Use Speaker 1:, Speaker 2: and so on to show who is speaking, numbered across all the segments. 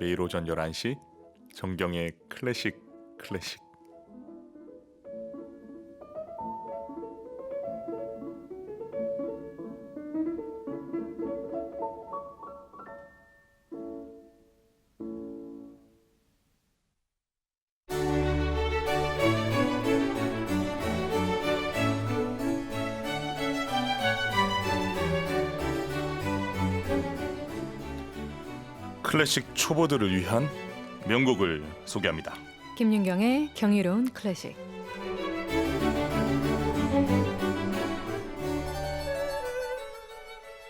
Speaker 1: 매일 오전 11시 정경의 클래식 클래식 클래식 초보들을 위한 명곡을 소개합니다.
Speaker 2: 김윤경의 경이로운 클래식.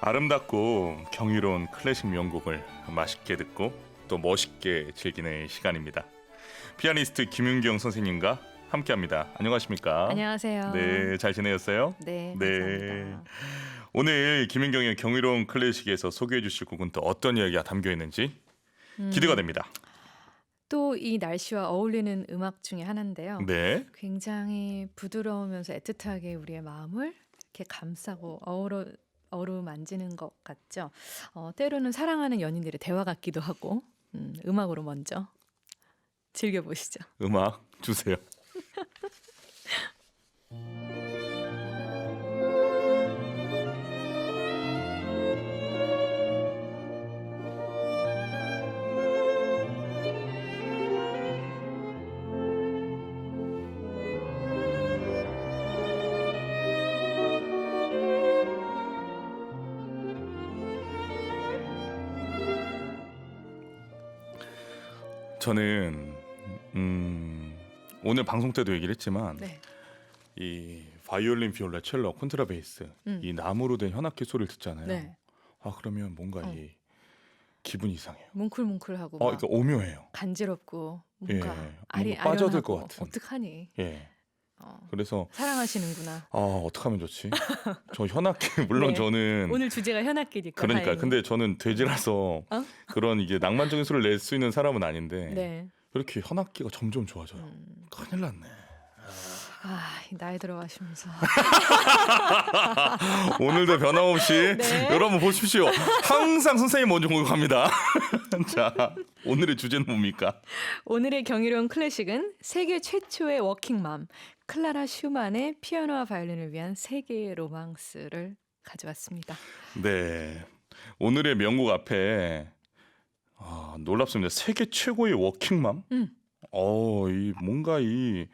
Speaker 1: 아름답고 경이로운 클래식 명곡을 맛있게 듣고 또 멋있게 즐기는 시간입니다. 피아니스트 김윤경 선생님과 함께합니다. 안녕하십니까?
Speaker 2: 안녕하세요.
Speaker 1: 네, 잘 지내셨어요?
Speaker 2: 네,
Speaker 1: 네.
Speaker 2: 감사합니다.
Speaker 1: 오늘 김윤경의 경이로운 클래식에서 소개해 주실 곡은 또 어떤 이야기가 담겨 있는지 기대가 됩니다.
Speaker 2: 음, 또이 날씨와 어울리는 음악 중에 하나인데요.
Speaker 1: 네.
Speaker 2: 굉장히 부드러우면서 애틋하게 우리의 마음을 이렇게 감싸고 어우러 어루 만지는 것 같죠. 어, 때로는 사랑하는 연인들의 대화 같기도 하고 음, 음악으로 먼저 즐겨 보시죠.
Speaker 1: 음악 주세요. 저는 음, 오늘 방송 때도 얘기를 했지만
Speaker 2: 네.
Speaker 1: 이 바이올린, 비올라, 첼로, 콘트라베이스
Speaker 2: 음.
Speaker 1: 이 나무로 된 현악기 소리를 듣잖아요.
Speaker 2: 네.
Speaker 1: 아 그러면 뭔가
Speaker 2: 어.
Speaker 1: 이 기분이 이상해요.
Speaker 2: 뭉클뭉클하고
Speaker 1: 어,
Speaker 2: 막
Speaker 1: 그러니까 오묘해요.
Speaker 2: 간지럽고 뭔가
Speaker 1: 예,
Speaker 2: 아리
Speaker 1: 뭔가 빠져들
Speaker 2: 아련하고
Speaker 1: 것 같은.
Speaker 2: 어떡하니?
Speaker 1: 예.
Speaker 2: 어,
Speaker 1: 그래서
Speaker 2: 사랑하시는구나.
Speaker 1: 아 어떻게 하면 좋지? 저 현악기 물론
Speaker 2: 네.
Speaker 1: 저는
Speaker 2: 오늘 주제가 현악기니까.
Speaker 1: 그러니까
Speaker 2: 다행히.
Speaker 1: 근데 저는 돼지라서
Speaker 2: 어?
Speaker 1: 그런 이게 낭만적인 소리를 낼 수 있는 사람은 아닌데
Speaker 2: 네.
Speaker 1: 이렇게 현악기가 점점 좋아져요.
Speaker 2: 음.
Speaker 1: 큰일 났네.
Speaker 2: 아, 이 나이 들어가시면서
Speaker 1: 오늘도 변함없이
Speaker 2: 네.
Speaker 1: 여러분 보십시오. 항상 선생님 먼저 공격합니다. 자, 오늘의 주제는 뭡니까?
Speaker 2: 오늘의 경이로운 클래식은 세계 최초의 워킹맘 클라라 슈만의 피아노와 바이올린을 위한 세계의 로망스를 가져왔습니다.
Speaker 1: 네. 오늘의 명곡 앞에 아, 놀랍습니다. 세계 최고의 워킹맘?
Speaker 2: 음.
Speaker 1: 어, 이 뭔가 이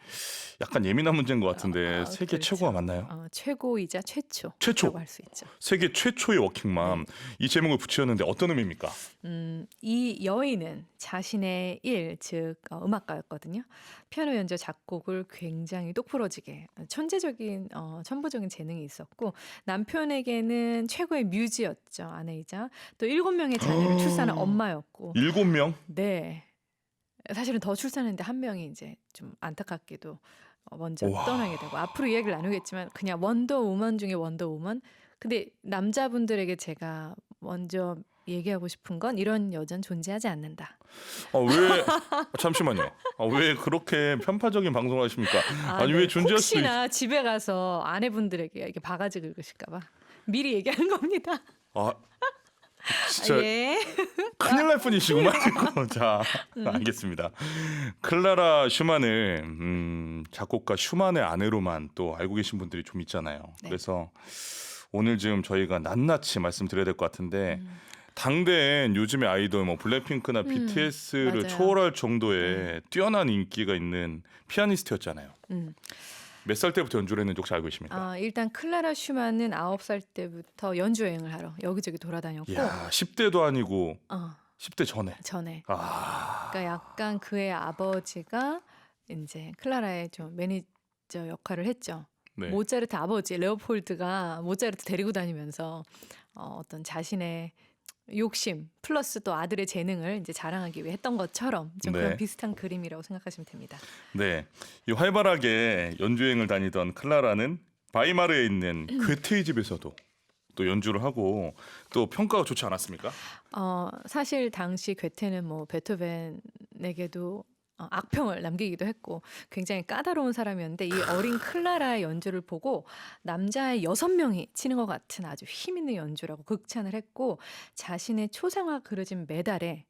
Speaker 1: 약간 예민한 문제인 것 같은데
Speaker 2: 아,
Speaker 1: 세계
Speaker 2: 그렇죠.
Speaker 1: 최고가 맞나요?
Speaker 2: 어, 최고이자 최초.
Speaker 1: 최초.
Speaker 2: 할 수 있죠.
Speaker 1: 세계 최초의 워킹맘
Speaker 2: 네.
Speaker 1: 이 제목을 붙였는데 어떤 의미입니까?
Speaker 2: 음, 이 여인은 자신의 일, 즉 어, 음악가였거든요. 피아노 연주 작곡을 굉장히 똑부러지게 천재적인 어, 천부적인 재능이 있었고 남편에게는 최고의 뮤지였죠 아내이자 또 일곱 명의 자녀를
Speaker 1: 어.
Speaker 2: 출산한 엄마였고
Speaker 1: 일곱 명?
Speaker 2: 네 사실은 더 출산했는데 한 명이 이제 좀 안타깝게도 어, 먼저
Speaker 1: 우와.
Speaker 2: 떠나게 되고 앞으로 이야기를 나누겠지만 그냥 원더우먼 중에 원더우먼 근데 남자분들에게 제가 먼저 얘기하고 싶은 건 이런 여자는 존재하지 않는다.
Speaker 1: 아, 왜 잠시만요. 아, 왜 그렇게 편파적인 방송을 하십니까? 아니, 왜 존재할 수
Speaker 2: 혹시나 집에 가서 아내분들에게 이게 바가지 긁으실까 봐 미리 얘기하는 겁니다.
Speaker 1: 아 진짜
Speaker 2: 아, 예.
Speaker 1: 큰일 날 뻔이시구만. 이거. 자, 알겠습니다. 클라라 슈만을 음, 작곡가 슈만의 아내로만 또 알고 계신 분들이 좀 있잖아요.
Speaker 2: 네.
Speaker 1: 그래서 오늘 지금 저희가 낱낱이 말씀드려야 될 것 같은데
Speaker 2: 음.
Speaker 1: 당대엔 요즘의 아이돌 뭐 블랙핑크나
Speaker 2: 음,
Speaker 1: BTS를
Speaker 2: 맞아요. 네.
Speaker 1: 초월할 정도의 뛰어난 인기가 있는 피아니스트였잖아요.
Speaker 2: 음.
Speaker 1: 몇 살 때부터 연주를 했는지 혹시 알고 계십니까?
Speaker 2: 아, 일단 클라라 슈만은 아홉 살 때부터 연주 여행을 하러 여기저기 돌아다녔고
Speaker 1: 이야, 10대도 아니고
Speaker 2: 어,
Speaker 1: 10대 전에.
Speaker 2: 전에
Speaker 1: 아.
Speaker 2: 그러니까 약간 그의 아버지가 이제 클라라의 좀 매니저 역할을 했죠.
Speaker 1: 네.
Speaker 2: 모차르트 아버지 레오폴드가 모차르트 데리고 다니면서 어, 어떤 자신의 욕심 플러스 또 아들의 재능을 이제 자랑하기 위해 했던 것처럼 좀
Speaker 1: 네.
Speaker 2: 그런 비슷한 그림이라고 생각하시면 됩니다.
Speaker 1: 네. 이 활발하게 연주행을 다니던 클라라는 바이마르에 있는
Speaker 2: 음.
Speaker 1: 괴테의 집에서도 또 연주를 하고 또 평가가 좋지 않았습니까?
Speaker 2: 어, 사실 당시 괴테는 뭐 베토벤에게도 어, 악평을 남기기도 했고 굉장히 까다로운 사람이었는데 이 어린 클라라의 연주를 보고 남자의 여섯 명이 치는 것 같은 아주 힘 있는 연주라고 극찬을 했고 자신의 초상화 그려진 메달에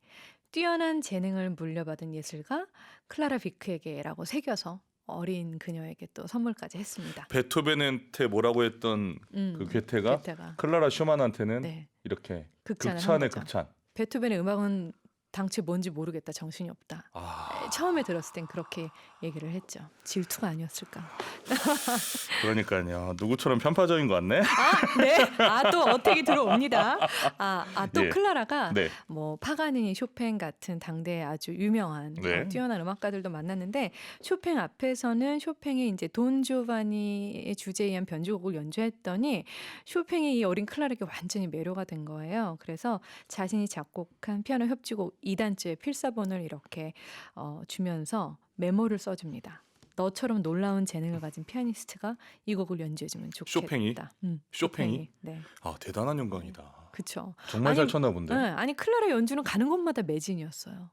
Speaker 2: 뛰어난 재능을 물려받은 예술가 클라라 비크에게라고 새겨서 어린 그녀에게 또 선물까지 했습니다.
Speaker 1: 베토벤한테 뭐라고 했던
Speaker 2: 음,
Speaker 1: 그 괴테가
Speaker 2: 괴테가
Speaker 1: 클라라 슈만한테는
Speaker 2: 네,
Speaker 1: 이렇게 극찬의. 극찬.
Speaker 2: 베토벤의 음악은 당최 뭔지 모르겠다, 정신이 없다.
Speaker 1: 아,
Speaker 2: 처음에 들었을 땐 그렇게 얘기를 했죠. 질투가 아니었을까.
Speaker 1: 그러니까요. 누구처럼 편파적인 것 같네.
Speaker 2: 아, 네. 아, 또 어택이 들어옵니다. 아, 아, 또
Speaker 1: 예.
Speaker 2: 클라라가
Speaker 1: 네.
Speaker 2: 뭐 파가니니, 쇼팽 같은 당대의 아주 유명한
Speaker 1: 네.
Speaker 2: 어, 뛰어난 음악가들도 만났는데 쇼팽 앞에서는 쇼팽이 이제 돈 조바니의 주제에 의한 변주곡을 연주했더니 쇼팽이 이 어린 클라라에게 완전히 매료가 된 거예요. 그래서 자신이 작곡한 피아노 협주곡 2단째 필사본을 이렇게 어, 주면서 메모를 써줍니다. 너처럼 놀라운 재능을 가진 피아니스트가 이 곡을 연주해주면 좋겠다.
Speaker 1: 쇼팽이?
Speaker 2: 음,
Speaker 1: 쇼팽이?
Speaker 2: 네,
Speaker 1: 아 대단한 영광이다.
Speaker 2: 그렇죠.
Speaker 1: 정말
Speaker 2: 아니,
Speaker 1: 잘 쳤나 본데.
Speaker 2: 네, 아니 클라라 연주는 가는 곳마다 매진이었어요.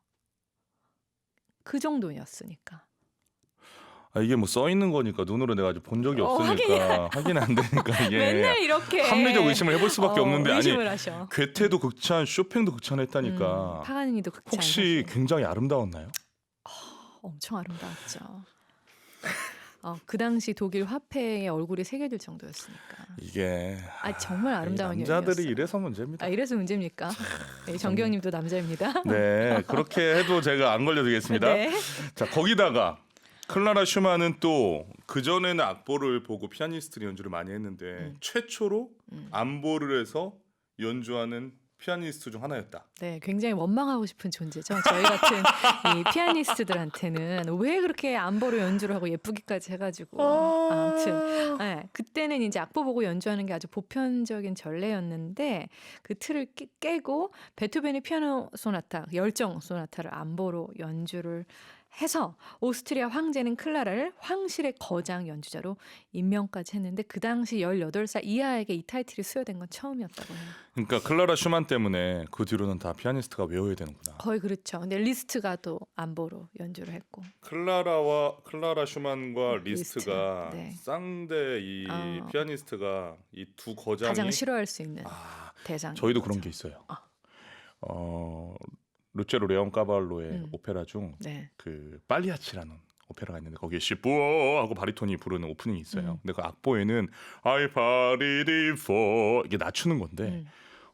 Speaker 2: 그 정도였으니까.
Speaker 1: 아, 이게 뭐 써 있는 거니까 눈으로 내가 아직 본 적이
Speaker 2: 어,
Speaker 1: 없으니까 확인 안 되니까 이게
Speaker 2: 맨날 이렇게
Speaker 1: 합리적 의심을 해볼 수밖에
Speaker 2: 어,
Speaker 1: 없는데 아니
Speaker 2: 하셔.
Speaker 1: 괴테도 극찬, 쇼팽도 극찬했다니까
Speaker 2: 음, 파가니니도 극찬.
Speaker 1: 혹시 굉장히 아름다웠나요?
Speaker 2: 엄청 아름다웠죠. 어, 그 당시 독일 화폐에 얼굴이 새겨질 정도였으니까.
Speaker 1: 이게
Speaker 2: 아 정말 아름다운
Speaker 1: 이 남자들이. 이래서 문제입니다.
Speaker 2: 아 이래서 문제입니까? 네, 정경님도 남자입니다.
Speaker 1: 네, 그렇게 해도 제가 안 걸려드리겠습니다.
Speaker 2: 네.
Speaker 1: 자, 거기다가 클라라 슈만은 또 그 전에는 악보를 보고 피아니스트 연주를 많이 했는데
Speaker 2: 음.
Speaker 1: 최초로
Speaker 2: 음.
Speaker 1: 안보를 해서 연주하는 피아니스트 중 하나였다.
Speaker 2: 네, 굉장히 원망하고 싶은 존재죠. 저희 같은 이 피아니스트들한테는 왜 그렇게 안보로 연주를 하고 예쁘기까지 해가지고 아무튼 네, 그때는 이제 악보 보고 연주하는 게 아주 보편적인 전례였는데 그 틀을 깨, 깨고 베토벤의 피아노 소나타 열정 소나타를 안보로 연주를 해서 오스트리아 황제는 클라라를 황실의 거장 연주자로 임명까지 했는데 그 당시 18살 이하에게 이 타이틀이 수여된 건 처음이었다고 해요.
Speaker 1: 그러니까 클라라 슈만 때문에 그 뒤로는 다 피아니스트가 외워야 되는구나.
Speaker 2: 거의 그렇죠. 근데 리스트가 또 안보로 연주를 했고.
Speaker 1: 클라라와 클라라 슈만과
Speaker 2: 리스트,
Speaker 1: 리스트가
Speaker 2: 네.
Speaker 1: 쌍대 이
Speaker 2: 어.
Speaker 1: 피아니스트가 이 두 거장이
Speaker 2: 가장 싫어할 수 있는
Speaker 1: 아,
Speaker 2: 대상.
Speaker 1: 저희도 그런 게 있어요.
Speaker 2: 아.
Speaker 1: 어 루체로 레온 까발로의
Speaker 2: 음.
Speaker 1: 오페라 중
Speaker 2: 네.
Speaker 1: 그 빨리아치라는 오페라가 있는데 거기에 시뿌어 하고 바리톤이 부르는 오프닝이 있어요.
Speaker 2: 음.
Speaker 1: 근데 그 악보에는 I 파리디 포 이게 낮추는 건데
Speaker 2: 음.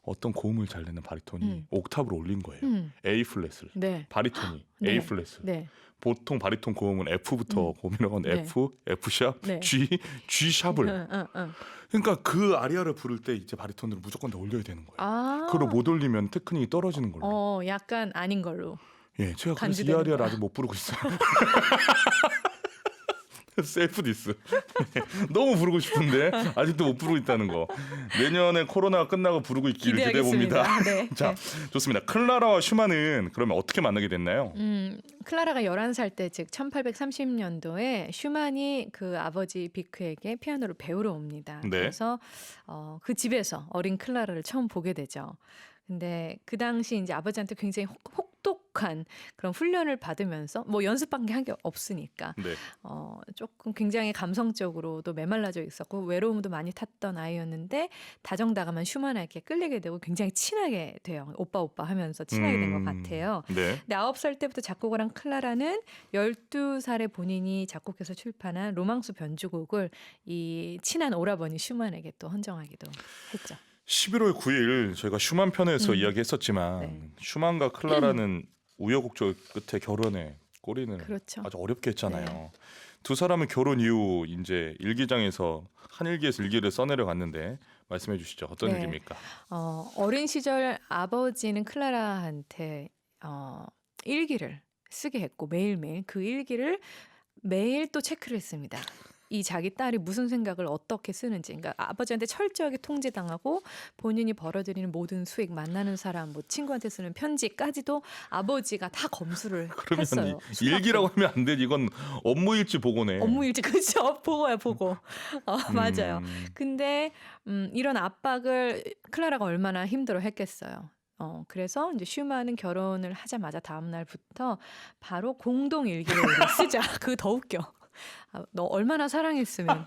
Speaker 1: 어떤 고음을 잘 내는 바리톤이
Speaker 2: 음.
Speaker 1: 옥탑으로 올린 거예요.
Speaker 2: 음.
Speaker 1: A 플랫을
Speaker 2: 네.
Speaker 1: 바리톤이
Speaker 2: 네.
Speaker 1: A 플랫을
Speaker 2: 네.
Speaker 1: 보통 바리톤 고음은 F부터
Speaker 2: 음.
Speaker 1: 하는데
Speaker 2: 네.
Speaker 1: F, F 샵,
Speaker 2: 네.
Speaker 1: G, G 샵을
Speaker 2: 응, 응, 응.
Speaker 1: 그러니까 그 아리아를 부를 때 이제 바리톤을 무조건 다 올려야 되는 거예요.
Speaker 2: 아.
Speaker 1: 그걸 못 올리면 테크닉이 떨어지는 걸로.
Speaker 2: 어, 약간 아닌 걸로.
Speaker 1: 예, 제가 그래서 이
Speaker 2: 간주되는
Speaker 1: 아리아를
Speaker 2: 거야.
Speaker 1: 아직 못 부르고 있어요. 셀프 디스. 너무 부르고 싶은데 아직도 못 부르고 있다는 거. 내년에 코로나가 끝나고 부르고 있기를 기대해 봅니다.
Speaker 2: 기대하겠습니다. 네.
Speaker 1: 자, 좋습니다. 클라라와 슈만은 그러면 어떻게 만나게 됐나요?
Speaker 2: 음, 클라라가 11살 때, 즉 1830년도에 슈만이 그 아버지 비크에게 피아노를 배우러 옵니다.
Speaker 1: 네.
Speaker 2: 그래서 어, 그 집에서 어린 클라라를 처음 보게 되죠. 근데 그 당시 이제 아버지한테 굉장히 혹, 혹독한 그런 훈련을 받으면서 뭐 연습한 게 한 게 없으니까
Speaker 1: 네.
Speaker 2: 어, 조금 굉장히 감성적으로도 메말라져 있었고 외로움도 많이 탔던 아이였는데 다정다감한 슈만에게 끌리게 되고 굉장히 친하게 돼요. 오빠 오빠 하면서 친하게 된것
Speaker 1: 음,
Speaker 2: 같아요.
Speaker 1: 네.
Speaker 2: 근데 아홉 살 때부터 작곡을 한 클라라는 열두 살에 본인이 작곡해서 출판한 로망스 변주곡을 이 친한 오라버니 슈만에게 또 헌정하기도 했죠.
Speaker 1: 11월 9일 저희가 슈만 편에서
Speaker 2: 음.
Speaker 1: 이야기했었지만
Speaker 2: 네.
Speaker 1: 슈만과 클라라는 우여곡절 끝에 결혼에 꼬리는
Speaker 2: 그렇죠.
Speaker 1: 아주 어렵게 했잖아요.
Speaker 2: 네.
Speaker 1: 두 사람은 결혼 이후 이제 일기장에서 한 일기에서 일기를 써내려 갔는데 말씀해 주시죠. 어떤
Speaker 2: 네.
Speaker 1: 일입니까?
Speaker 2: 어, 어린 시절 아버지는 클라라한테 어, 일기를 쓰게 했고 매일매일 그 일기를 매일 또 체크를 했습니다. 이 자기 딸이 무슨 생각을 어떻게 쓰는지, 그러니까 아버지한테 철저하게 통제당하고 본인이 벌어들이는 모든 수익, 만나는 사람, 뭐 친구한테 쓰는 편지까지도 아버지가 다 검수를
Speaker 1: 그러면
Speaker 2: 했어요.
Speaker 1: 이- 일기라고 하면 안 되지. 이건 업무 일지 보고네.
Speaker 2: 업무 일지 그죠? 보고야 보고. 어,
Speaker 1: 음,
Speaker 2: 맞아요. 근데 음, 이런 압박을 클라라가 얼마나 힘들어 했겠어요. 어, 그래서 이제 슈만은 결혼을 하자마자 다음 날부터 바로 공동 일기를 쓰자. 그 더 웃겨. 아, 너 얼마나 사랑했으면.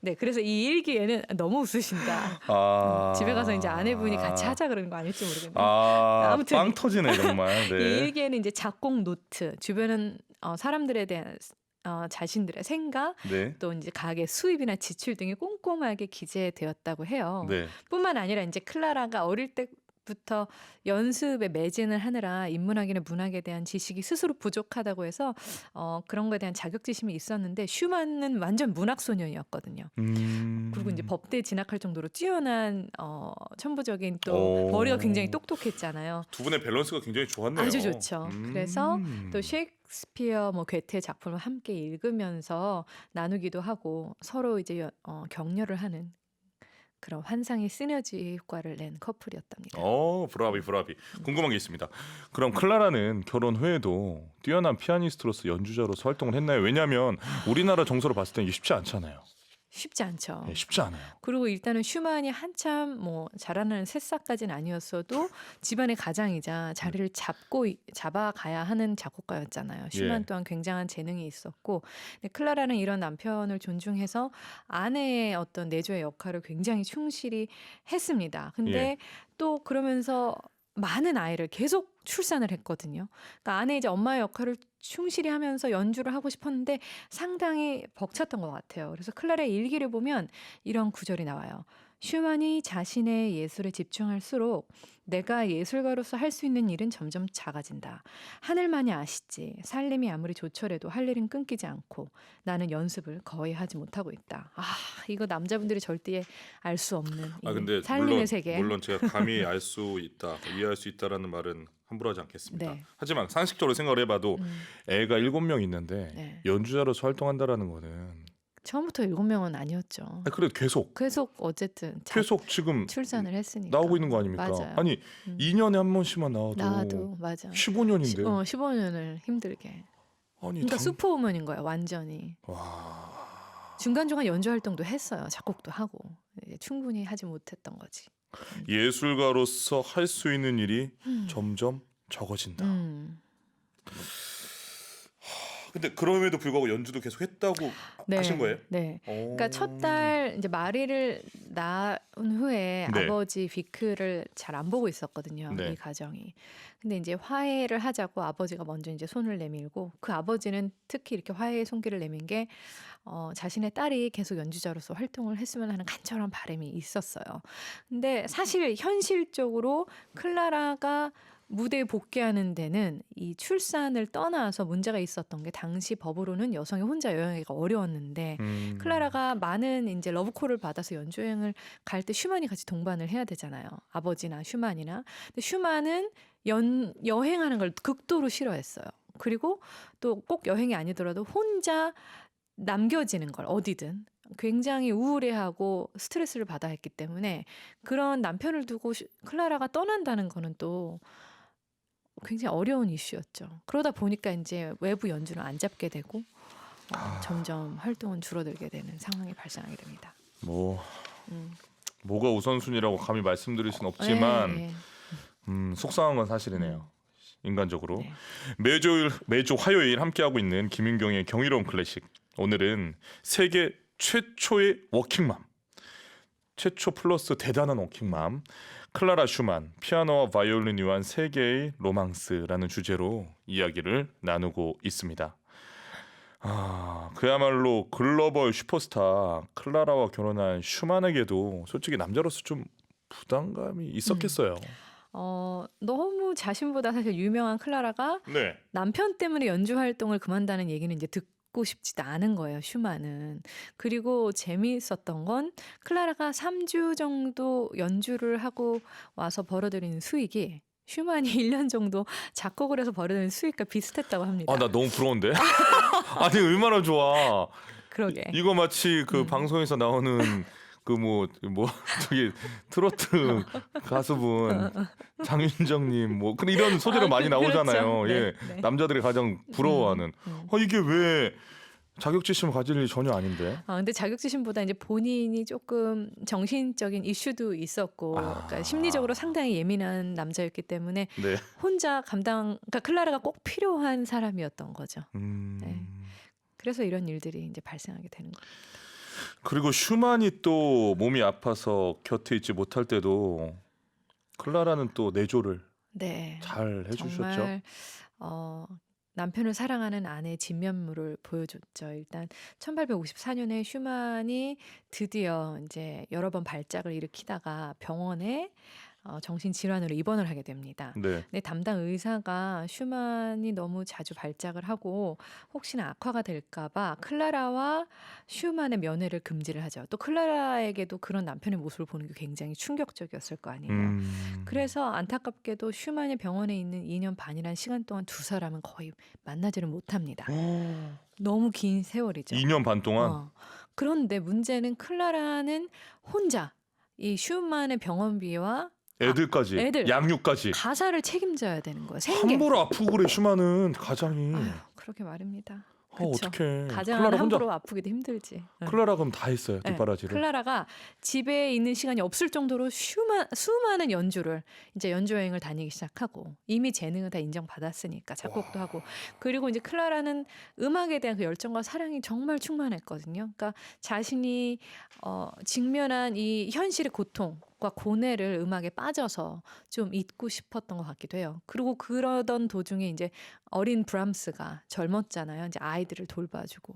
Speaker 2: 네, 그래서 이 일기에는 너무 웃으신다.
Speaker 1: 아.
Speaker 2: 집에 가서 이제 아내분이 같이 하자 그러는 거 아닐지 모르겠네요.
Speaker 1: 아,
Speaker 2: 아무튼
Speaker 1: 빵 터지네 정말.
Speaker 2: 이
Speaker 1: 네.
Speaker 2: 일기에는 이제 작곡 노트, 주변은 어, 사람들에 대한 어, 자신들의 생각,
Speaker 1: 네.
Speaker 2: 또 이제 가게 수입이나 지출 등이 꼼꼼하게 기재되었다고 해요.
Speaker 1: 네.
Speaker 2: 뿐만 아니라 이제 클라라가 어릴 때 부터 연습에 매진을 하느라 인문학이나 문학에 대한 지식이 스스로 부족하다고 해서 어, 그런 거에 대한 자격지심이 있었는데 슈만은 완전 문학 소년이었거든요.
Speaker 1: 음.
Speaker 2: 그리고 이제 법대에 진학할 정도로 뛰어난 어, 천부적인 또
Speaker 1: 오.
Speaker 2: 머리가 굉장히 똑똑했잖아요.
Speaker 1: 두 분의 밸런스가 굉장히 좋았네요.
Speaker 2: 아주 좋죠.
Speaker 1: 음.
Speaker 2: 그래서 또 셰익스피어 뭐 괴테 작품을 함께 읽으면서 나누기도 하고 서로 이제 여- 어, 격려를 하는 그런 환상의 시너지 효과를 낸 커플이었답니다.
Speaker 1: 어, 브라비 브라비. 궁금한 게 있습니다. 그럼 클라라는 결혼 후에도 뛰어난 피아니스트로서 연주자로서 활동을 했나요? 왜냐하면 우리나라 정서로 봤을 때 이게 쉽지 않잖아요.
Speaker 2: 쉽지 않죠.
Speaker 1: 예, 쉽지 않아요.
Speaker 2: 그리고 일단은 슈만이 한참 뭐 자라나는 새싹까지는 아니었어도 집안의 가장이자 자리를 잡고 이- 잡아가야 하는 작곡가였잖아요. 슈만
Speaker 1: 예.
Speaker 2: 또한 굉장한 재능이 있었고 근데 클라라는 이런 남편을 존중해서 아내의 어떤 내조의 역할을 굉장히 충실히 했습니다. 근데
Speaker 1: 예.
Speaker 2: 또 그러면서 많은 아이를 계속 출산을 했거든요. 그러니까 아내 이제 엄마의 역할을 충실히 하면서 연주를 하고 싶었는데 상당히 벅찼던 것 같아요. 그래서 클라라의 일기를 보면 이런 구절이 나와요. 슈만이 자신의 예술에 집중할수록 내가 예술가로서 할 수 있는 일은 점점 작아진다. 하늘만이 아시지. 살림이 아무리 조촐해도 할 일은 끊기지 않고 나는 연습을 거의 하지 못하고 있다. 아, 이거 남자분들이 절대 알 수 없는
Speaker 1: 이아 근데
Speaker 2: 살림의
Speaker 1: 물론
Speaker 2: 세계.
Speaker 1: 물론 제가 감히 알 수 있다, 이해할 수 있다라는 말은 함부로 하지 않겠습니다.
Speaker 2: 네.
Speaker 1: 하지만 상식적으로 생각을 해봐도
Speaker 2: 음,
Speaker 1: 애가 일곱 명 있는데
Speaker 2: 네.
Speaker 1: 연주자로서 활동한다라는 거는
Speaker 2: 처음부터 일곱 명은 아니었죠.
Speaker 1: 아, 그래도 계속
Speaker 2: 계속 어쨌든 자-
Speaker 1: 계속 지금
Speaker 2: 출산을 했으니까
Speaker 1: 나오고 있는 거 아닙니까?
Speaker 2: 맞아요.
Speaker 1: 아니
Speaker 2: 음.
Speaker 1: 2년에 한 번씩만 나와도,
Speaker 2: 나도 맞아.
Speaker 1: 15년인데.
Speaker 2: 어, 15년을 힘들게.
Speaker 1: 아니
Speaker 2: 그러니까
Speaker 1: 당...
Speaker 2: 슈퍼우먼인 거야 완전히.
Speaker 1: 와.
Speaker 2: 중간 중간 연주 활동도 했어요. 작곡도 하고 충분히 하지 못했던 거지.
Speaker 1: 예술가로서 할 수 있는 일이
Speaker 2: 음.
Speaker 1: 점점 적어진다.
Speaker 2: 음.
Speaker 1: 근데 그럼에도 불구하고 연주도 계속 했다고
Speaker 2: 네.
Speaker 1: 하신 거예요?
Speaker 2: 네.
Speaker 1: 오.
Speaker 2: 그러니까 첫딸 이제 마리를 낳은 후에
Speaker 1: 네.
Speaker 2: 아버지 비크를 잘 안 보고 있었거든요.
Speaker 1: 네.
Speaker 2: 이 가정이. 근데 이제 화해를 하자고 아버지가 먼저 이제 손을 내밀고 그 아버지는 특히 이렇게 화해의 손길을 내민 게 어, 자신의 딸이 계속 연주자로서 활동을 했으면 하는 간절한 바람이 있었어요. 근데 사실 현실적으로 클라라가 무대에 복귀하는 데는 이 출산을 떠나서 문제가 있었던 게 당시 법으로는 여성이 혼자 여행하기가 어려웠는데
Speaker 1: 음.
Speaker 2: 클라라가 많은 이제 러브콜을 받아서 연주 여행을 갈 때 슈만이 같이 동반을 해야 되잖아요. 아버지나 슈만이나. 근데 슈만은 연 여행하는 걸 극도로 싫어했어요. 그리고 또 꼭 여행이 아니더라도 혼자 남겨지는 걸 어디든 굉장히 우울해하고 스트레스를 받아 했기 때문에 그런 남편을 두고 슈- 클라라가 떠난다는 거는 또 굉장히 어려운 이슈였죠. 그러다 보니까 이제 외부 연주를 안 잡게 되고 어, 점점 활동은 줄어들게 되는 상황이 발생하게 됩니다.
Speaker 1: 뭐
Speaker 2: 음.
Speaker 1: 뭐가 우선순위라고 감히 말씀드릴 수는 없지만
Speaker 2: 네, 네.
Speaker 1: 음, 속상한 건 사실이네요. 인간적으로
Speaker 2: 네.
Speaker 1: 매주 매주 화요일 함께하고 있는 김윤경의 경이로운 클래식. 오늘은 세계 최초의 워킹맘, 최초 플러스 대단한 워킹맘 클라라 슈만 피아노와 바이올린 위한 세계의 로망스라는 주제로 이야기를 나누고 있습니다. 아, 그야말로 글로벌 슈퍼스타 클라라와 결혼한 슈만에게도 솔직히 남자로서 좀 부담감이 있었겠어요.
Speaker 2: 어, 너무 자신보다 사실 유명한 클라라가
Speaker 1: 네.
Speaker 2: 남편 때문에 연주 활동을 그만다는 얘기는 이제 듣 고 싶지도 않은 거예요, 슈만은. 그리고 재미있었던 건 클라라가 3주 정도 연주를 하고 와서 벌어들이는 수익이 슈만이 1년 정도 작곡을 해서 벌어들이는 수익과 비슷했다고 합니다.
Speaker 1: 아, 나 너무 부러운데? 아니, 얼마나 좋아.
Speaker 2: 그러게.
Speaker 1: 이거 마치 그
Speaker 2: 음.
Speaker 1: 방송에서 나오는 그뭐뭐 저기 트로트 가수분 장윤정님 뭐 그런 이런 소재로
Speaker 2: 아,
Speaker 1: 많이
Speaker 2: 그-
Speaker 1: 나오잖아요.
Speaker 2: 그렇죠.
Speaker 1: 예,
Speaker 2: 네, 네.
Speaker 1: 남자들이 가장 부러워하는.
Speaker 2: 음.
Speaker 1: 어 이게 왜 자격지심을 가질 일이 전혀 아닌데?
Speaker 2: 아, 근데 자격지심보다 이제 본인이 조금 정신적인 이슈도 있었고,
Speaker 1: 아.
Speaker 2: 그러니까 심리적으로 상당히 예민한 남자였기 때문에
Speaker 1: 네.
Speaker 2: 혼자 감당, 그러니까 클라라가 꼭 필요한 사람이었던 거죠.
Speaker 1: 음.
Speaker 2: 네. 그래서 이런 일들이 이제 발생하게 되는 거예요.
Speaker 1: 그리고 슈만이 또 몸이 아파서 곁에 있지 못할 때도 클라라는 또 내조를
Speaker 2: 네.
Speaker 1: 잘 해주셨죠.
Speaker 2: 정말 어, 남편을 사랑하는 아내의 진면모를 보여줬죠. 일단 1854년에 슈만이 드디어 이제 여러 번 발작을 일으키다가 병원에 어, 정신질환으로 입원을 하게 됩니다.
Speaker 1: 네.
Speaker 2: 근데 담당 의사가 슈만이 너무 자주 발작을 하고 혹시나 악화가 될까봐 클라라와 슈만의 면회를 금지를 하죠. 또 클라라에게도 그런 남편의 모습을 보는 게 굉장히 충격적이었을 거 아니에요.
Speaker 1: 음.
Speaker 2: 그래서 안타깝게도 슈만이 병원에 있는 2년 반이라는 시간 동안 두 사람은 거의 만나지를 못합니다.
Speaker 1: 오,
Speaker 2: 너무 긴 세월이죠.
Speaker 1: 2년 반 동안
Speaker 2: 어. 그런데 문제는 클라라는 혼자 이 슈만의 병원비와
Speaker 1: 애들까지
Speaker 2: 애들.
Speaker 1: 양육까지
Speaker 2: 가사를 책임져야 되는 거예요. 생계.
Speaker 1: 함부로 아프고 그래 슈만은 가장이
Speaker 2: 아휴, 그러게 말입니다.
Speaker 1: 아,
Speaker 2: 그쵸.
Speaker 1: 어떡해
Speaker 2: 가장은
Speaker 1: 클라라 혼자
Speaker 2: 함부로 아프기도 힘들지. 응.
Speaker 1: 클라라 그럼 다 했어요
Speaker 2: 네,
Speaker 1: 뒷바라지를
Speaker 2: 클라라가 집에 있는 시간이 없을 정도로 슈마, 수많은 연주를 이제 연주 여행을 다니기 시작하고 이미 재능을 다 인정받았으니까 작곡도 하고 그리고 이제 클라라는 음악에 대한 그 열정과 사랑이 정말 충만했거든요. 그러니까 자신이 어, 직면한 이 현실의 고통 과 고뇌를 음악에 빠져서 좀 잊고 싶었던 것 같기도 해요. 그리고 그러던 도중에 이제 어린 브람스가 젊었잖아요. 이제 아이들을 돌봐주고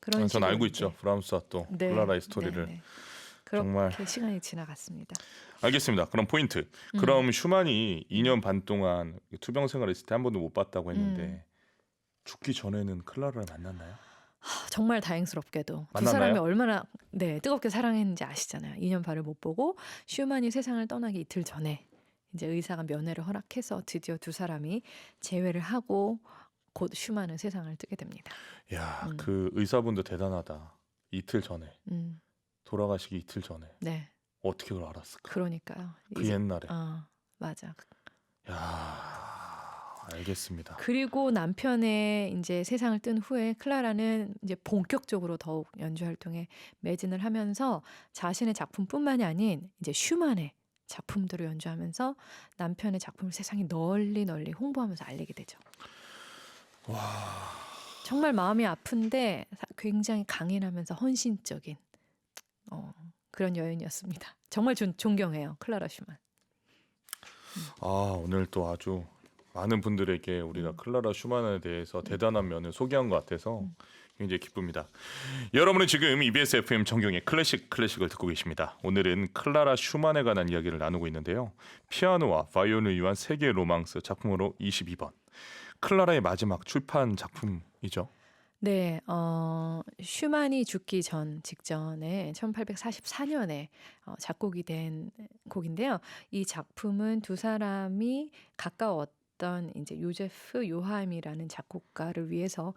Speaker 2: 그런
Speaker 1: 아, 전 알고 있죠 브람스와 또
Speaker 2: 네,
Speaker 1: 클라라의 스토리를
Speaker 2: 네, 네.
Speaker 1: 정말
Speaker 2: 시간이 지나갔습니다.
Speaker 1: 알겠습니다 그럼 포인트
Speaker 2: 음.
Speaker 1: 그럼 슈만이 2년 반 동안 투병 생활했을 때 한 번도 못 봤다고 했는데
Speaker 2: 음.
Speaker 1: 죽기 전에는 클라라를 만났나요?
Speaker 2: 하, 정말 다행스럽게도 두
Speaker 1: 만났나요?
Speaker 2: 사람이 얼마나 네 뜨겁게 사랑했는지 아시잖아요. 2년 반을 못 보고 슈만이 세상을 떠나기 이틀 전에 이제 의사가 면회를 허락해서 드디어 두 사람이 재회를 하고 곧 슈만은 세상을 뜨게 됩니다.
Speaker 1: 야,
Speaker 2: 음.
Speaker 1: 그 의사분도 대단하다. 이틀 전에
Speaker 2: 음,
Speaker 1: 돌아가시기 이틀 전에
Speaker 2: 네,
Speaker 1: 어떻게 그걸 알았을까?
Speaker 2: 그러니까요.
Speaker 1: 그
Speaker 2: 이제-
Speaker 1: 옛날에.
Speaker 2: 아 맞아.
Speaker 1: 야, 알겠습니다.
Speaker 2: 그리고 남편의 이제 세상을 뜬 후에 클라라는 이제 본격적으로 더욱 연주 활동에 매진을 하면서 자신의 작품뿐만이 아닌 이제 슈만의 작품들을 연주하면서 남편의 작품을 세상에 널리 널리 홍보하면서 알리게 되죠.
Speaker 1: 와,
Speaker 2: 정말 마음이 아픈데 사- 굉장히 강인하면서 헌신적인 어, 그런 여인이었습니다. 정말 존, 존경해요, 클라라 슈만.
Speaker 1: 아 오늘 또 아주 많은 분들에게 우리가
Speaker 2: 음.
Speaker 1: 클라라 슈만에 대해서 대단한 면을 소개한 것 같아서
Speaker 2: 음.
Speaker 1: 굉장히 기쁩니다. 여러분은 지금 EBS FM 정경의 클래식 클래식을 듣고 계십니다. 오늘은 클라라 슈만에 관한 이야기를 나누고 있는데요. 피아노와 바이올린을 위한 세계의 로망스 작품으로 22번. 클라라의 마지막 출판 작품이죠.
Speaker 2: 네, 어, 슈만이 죽기 전 직전에 1844년에 어, 작곡이 된 곡인데요. 이 작품은 두 사람이 가까웠 던 이제 요제프 요하임이라는 작곡가를 위해서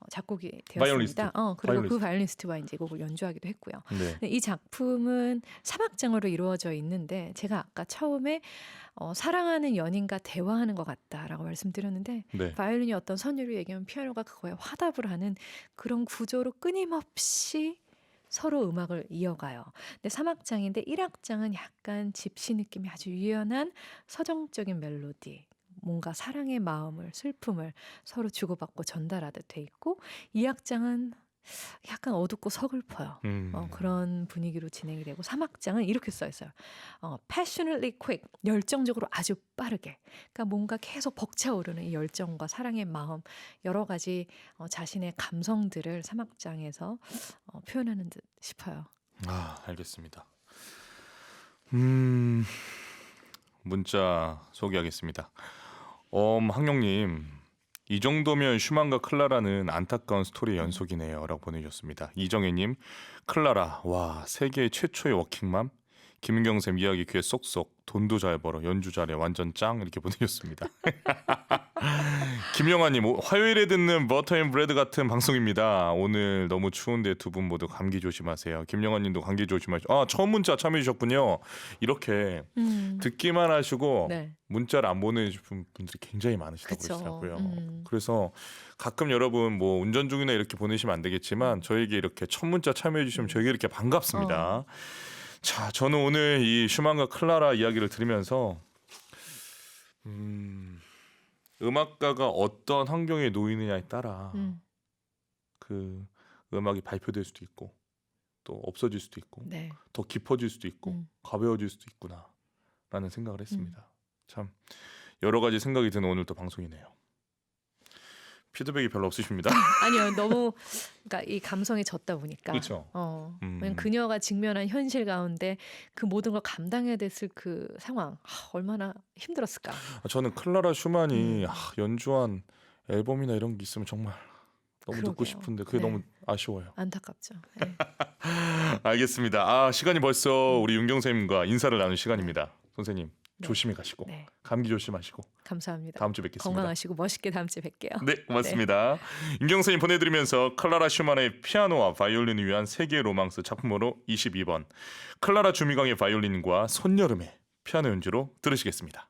Speaker 2: 어, 작곡이
Speaker 1: 바이올리스트.
Speaker 2: 되었습니다. 어, 그리고
Speaker 1: 바이올리스트.
Speaker 2: 그 바이올리스트와 이제 이 곡을 연주하기도 했고요.
Speaker 1: 네.
Speaker 2: 네, 이 작품은 사막장으로 이루어져 있는데 제가 아까 처음에 어, 사랑하는 연인과 대화하는 것 같다라고 말씀드렸는데
Speaker 1: 네.
Speaker 2: 바이올린이 어떤 선율을 얘기하면 피아노가 그거에 화답을 하는 그런 구조로 끊임없이 서로 음악을 이어가요. 근데 3악장인데 1악장은 약간 집시 느낌이 아주 유연한 서정적인 멜로디. 뭔가 사랑의 마음을 슬픔을 서로 주고받고 전달하듯 돼 있고 2악장은 약간 어둡고 서글퍼요.
Speaker 1: 음.
Speaker 2: 어, 그런 분위기로 진행이 되고 3악장은 이렇게 써 있어요. 어, passionately quick, 열정적으로 아주 빠르게. 그러니까 뭔가 계속 벅차오르는 이 열정과 사랑의 마음, 여러 가지 어, 자신의 감성들을 3악장에서 어, 표현하는 듯 싶어요.
Speaker 1: 아, 알겠습니다. 음, 문자 소개하겠습니다. 엄 항룡님, 이 정도면 슈만과 클라라는 안타까운 스토리 연속이네요라고 보내주셨습니다. 이정혜님, 클라라, 와 세계 최초의 워킹맘. 김은경 쌤 이야기 귀에 쏙쏙 돈도 잘 벌어 연주 잘해 완전 짱 이렇게 보내주셨습니다. 김영아님 오- 화요일에 듣는 버터앤브레드 같은 방송입니다. 오늘 너무 추운데 두 분 모두 감기 조심하세요. 김영아님도 감기 조심하시고 아 처음 문자 참여해주셨군요. 이렇게
Speaker 2: 음,
Speaker 1: 듣기만 하시고
Speaker 2: 네,
Speaker 1: 문자를 안 보내주신 분들이 굉장히 많으시다고
Speaker 2: 그쵸.
Speaker 1: 그러더라고요.
Speaker 2: 음.
Speaker 1: 그래서 가끔 여러분 뭐 운전 중이나 이렇게 보내시면 안 되겠지만 저에게 이렇게 첫 문자 참여해 주시면 저에게 이렇게 반갑습니다.
Speaker 2: 어.
Speaker 1: 자, 저는 오늘 이 슈만과 클라라 이야기를 들으면서 음, 음악가가 어떤 환경에 놓이느냐에 따라
Speaker 2: 음,
Speaker 1: 그 음악이 발표될 수도 있고 또 없어질 수도 있고
Speaker 2: 네.
Speaker 1: 더 깊어질 수도 있고
Speaker 2: 음.
Speaker 1: 가벼워질 수도 있구나라는 생각을 했습니다. 참 여러 가지 생각이 드는 오늘 또 방송이네요. 피드백이 별로 없으십니다.
Speaker 2: 아니요. 너무 그러니까 이 감성에 젖다 보니까
Speaker 1: 그렇죠.
Speaker 2: 어.
Speaker 1: 음.
Speaker 2: 왜냐면 그녀가 직면한 현실 가운데 그 모든 걸 감당해야 됐을 그 상황 아, 얼마나 힘들었을까.
Speaker 1: 아, 저는 클라라 슈만이
Speaker 2: 음.
Speaker 1: 아, 연주한 앨범이나 이런 게 있으면 정말 너무 듣고
Speaker 2: 그러게요.
Speaker 1: 싶은데 그게
Speaker 2: 네.
Speaker 1: 너무 아쉬워요.
Speaker 2: 안타깝죠. 네.
Speaker 1: 알겠습니다. 아 시간이 벌써 우리 윤경 선생님과 인사를 나눌 시간입니다. 선생님
Speaker 2: 네.
Speaker 1: 조심히 가시고
Speaker 2: 네.
Speaker 1: 감기 조심하시고
Speaker 2: 감사합니다.
Speaker 1: 다음 주 뵙겠습니다.
Speaker 2: 건강하시고 멋있게 다음 주에 뵐게요.
Speaker 1: 네, 고맙습니다. 윤경 선생님 보내드리면서 클라라 슈만의 피아노와 바이올린을 위한 세계의 로망스 작품으로 22번 클라라 주미광의 바이올린과 손여름의 피아노 연주로 들으시겠습니다.